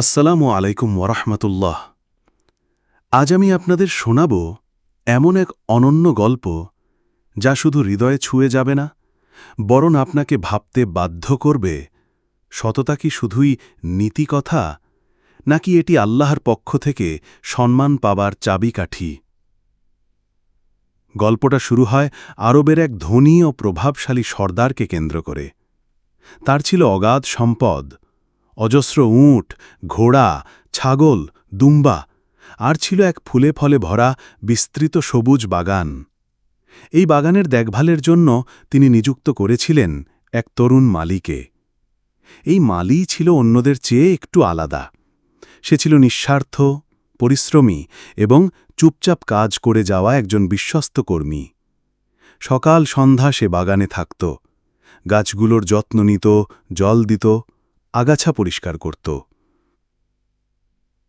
আসসালামু আলাইকুম ওরহমতুল্লাহ আজ আমি আপনাদের শোনাব এমন এক অনন্য গল্প যা শুধু হৃদয়ে ছুঁয়ে যাবে না, বরং আপনাকে ভাবতে বাধ্য করবে, সততা কি শুধুই নীতি কথা নাকি এটি আল্লাহর পক্ষ থেকে সম্মান পাবার চাবিকাঠি? গল্পটা শুরু হয় আরবের এক ধনী ও প্রভাবশালী সর্দারকে কেন্দ্র করে। তার ছিল অগাধ সম্পদ। অজস্র উঁট, ঘোড়া, ছাগল, দুম্বা, আর ছিল এক ফুলে ফলে ভরা বিস্তৃত সবুজ বাগান। এই বাগানের দেখভালের জন্য তিনি নিযুক্ত করেছিলেন এক তরুণ মালিকে। এই মালি ছিল অন্যদের চেয়ে একটু আলাদা। সে ছিল নিঃস্বার্থ, পরিশ্রমী এবং চুপচাপ কাজ করে যাওয়া একজন বিশ্বস্ত কর্মী। সকাল সন্ধ্যা সে বাগানে থাকত। গাছগুলোর যত্ন নিত, জল দিত আগাছা পরিষ্কার করত।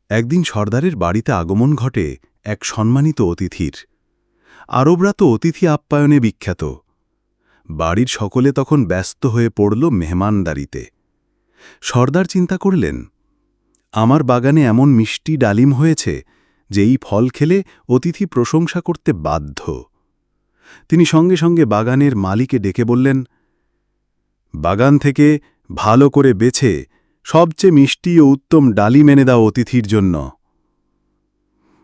একদিন সর্দারের বাড়িতে আগমন ঘটে এক সম্মানিত অতিথির। আরবরা তো অতিথি আপ্যায়নে বিখ্যাত। বাড়ির সকলে তখন ব্যস্ত হয়ে পড়ল মেহমানদারিতে। সর্দার চিন্তা করলেন, আমার বাগানে এমন মিষ্টি ডালিম হয়েছে যে এই ফল খেলে অতিথি প্রশংসা করতে বাধ্য। তিনি সঙ্গে সঙ্গে বাগানের মালিকে ডেকে বললেন, বাগান থেকে ভালো করে বেছে সবচেয়ে মিষ্টি ও উত্তম ডালি মেনে দাও অতিথির জন্য।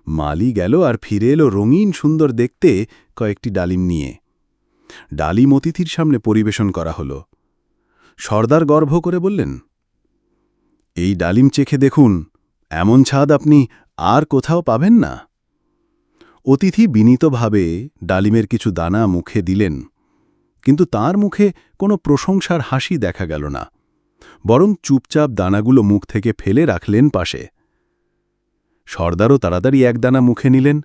মালি গেল আর ফিরে এলো রঙিন সুন্দর দেখতে কয়েকটি ডালিম নিয়ে। ডালিম অতিথির সামনে পরিবেশন করা হল। সর্দার গর্ভ করে বললেন, এই ডালিম চেখে দেখুন, এমন ছাদ আপনি আর কোথাও পাবেন না। অতিথি বিনীতভাবে ডালিমের কিছু দানা মুখে দিলেন, কিন্তু তার মুখে কোনো প্রশংসার হাসি দেখা গেল না। বরং চুপচাপ দানাগুলো মুখ থেকে ফেলে রাখলেন পাশে। সর্দারও তাড়াতাড়ি এক দানা মুখে নিলেন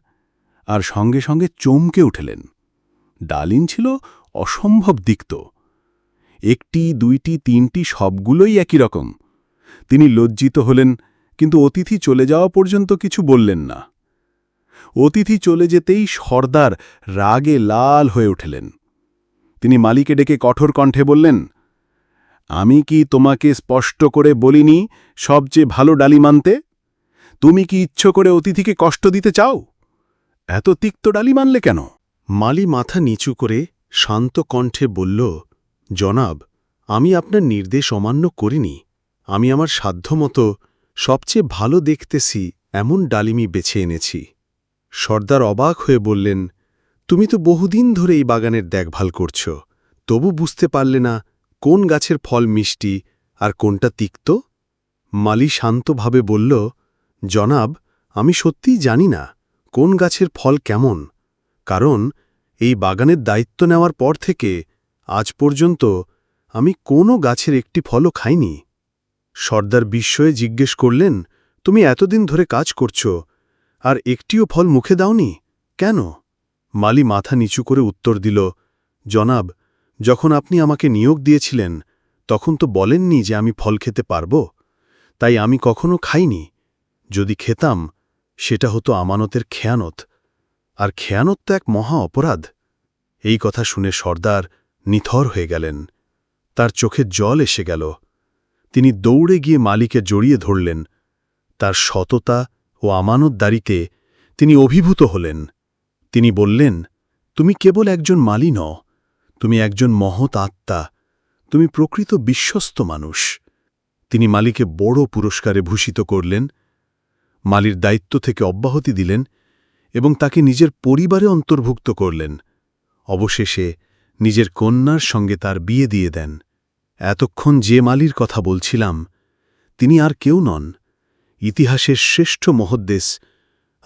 আর সঙ্গে সঙ্গে চমকে উঠলেন। ডালিন ছিল অসম্ভব দিক্ত। একটি, দুইটি, তিনটি সবগুলোই একই রকম। তিনি লজ্জিত হলেন, কিন্তু অতিথি চলে যাওয়া পর্যন্ত কিছু বললেন না। অতিথি চলে যেতেই সর্দার রাগে লাল হয়ে উঠলেন। তিনি মালিকে ডেকে কঠোর কণ্ঠে বললেন আমি কি তোমাকে স্পষ্ট করে বলিনি সবচেয়ে ভালো ডালি মানতে? তুমি কি ইচ্ছ করে অতিথিকে কষ্ট দিতে চাও? এত তিক্ত ডালি মানলে কেন? মালি মাথা নিচু করে শান্ত কণ্ঠে বলল, জনাব, আমি আপনার নির্দেশ অমান্য করিনি। আমি আমার সাধ্যমতো সবচেয়ে ভালো দেখতেছি এমন ডালিমি বেছে এনেছি। সর্দার অবাক হয়ে বললেন, তুমি তো বহুদিন ধরে এই বাগানের দেখভাল করছ। তবু বুঝতে পারলে না কোন গাছের ফল মিষ্টি আর কোনটা তিক্ত? মালি শান্তভাবে বলল, জনাব, আমি সত্যিই জানি না কোন গাছের ফল কেমন, কারণ এই বাগানের দায়িত্ব নেওয়ার পর থেকে আজ পর্যন্ত আমি কোনো গাছের একটি ফলও খাইনি। সর্দার বিস্ময়ে জিজ্ঞেস করলেন, তুমি এতদিন ধরে কাজ করছ, আর একটিও ফল মুখে দাওনি? কেন? মালি মাথা নিচু করে উত্তর দিল, জনাব যখন আপনি আমাকে নিয়োগ দিয়েছিলেন, তখন তো বলেননি যে আমি ফল খেতে পারব। তাই আমি কখনো খাইনি। যদি খেতাম, সেটা হতো আমানতের খেয়ানত। আর খেয়ানত তো এক মহা অপরাধ। এই কথা শুনে সর্দার নিথর হয়ে গেলেন। তার চোখে জল এসে গেল। তিনি দৌড়ে গিয়ে মালিকে জড়িয়ে ধরলেন। তার সততা ও আমানতদারিতে তিনি অভিভূত হলেন। তিনি বললেন, তুমি কেবল একজন মালি ন তুমি একজন মহৎ আত্মা, তুমি প্রকৃত বিশ্বস্ত মানুষ। তিনি মালিকে বড় পুরস্কারে ভূষিত করলেন, মালির দায়িত্ব থেকে অব্যাহতি দিলেন এবং তাকে নিজের পরিবারে অন্তর্ভুক্ত করলেন। অবশেষে নিজের কন্যার সঙ্গে তার বিয়ে দিয়ে দেন। এতক্ষণ যে মালির কথা বলছিলাম, তিনি আর কেউ নন। ইতিহাসের শ্রেষ্ঠ মহদ্দেশ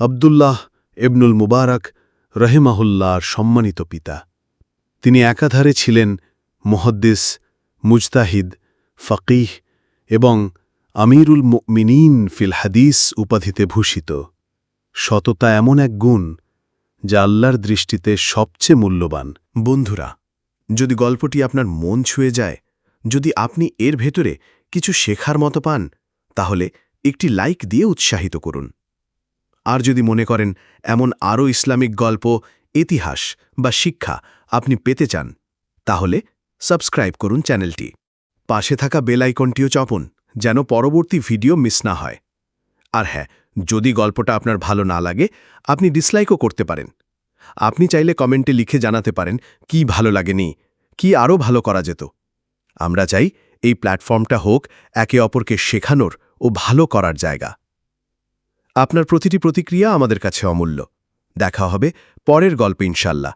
আবদুল্লাহ এবনুল মুবারক রহেমাহুল্লার সম্মানিত পিতা। তিনি একাধারে ছিলেন মহদ্দিস, মুজতাহিদ, ফকিহ এবং আমিরুল মিনীন ফিল হাদিস উপাধিতে ভূষিত। সততা এমন এক গুণ যা আল্লাহর দৃষ্টিতে সবচেয়ে মূল্যবান। বন্ধুরা, যদি গল্পটি আপনার মন ছুঁয়ে যায়, যদি আপনি এর ভেতরে কিছু শেখার মতো পান, তাহলে একটি লাইক দিয়ে উৎসাহিত করুন। আর যদি মনে করেন এমন আরও ইসলামিক গল্প ইতিহাস বা শিক্ষা আপনি পেতে চান, তাহলে সাবস্ক্রাইব করুন চ্যানেলটি। পাশে থাকা বেল আইকনটিও চাপুন, যেন পরবর্তী ভিডিও মিস না হয়। আর হ্যাঁ যদি গল্পটা আপনার ভালো না লাগে, আপনি ডিসলাইকও করতে পারেন। আপনি চাইলে কমেন্টে লিখে জানাতে পারেন, কি ভালো লাগেনি, কি আরও ভালো করা যেত। আমরা চাই এই প্ল্যাটফর্মটা হোক একে অপরকে শেখানোর ও ভালো করার জায়গা। আপনার প্রতিটি প্রতিক্রিয়া আমাদের কাছে অমূল্য। দেখা হবে পরের গল্প ইনশাল্লাহ।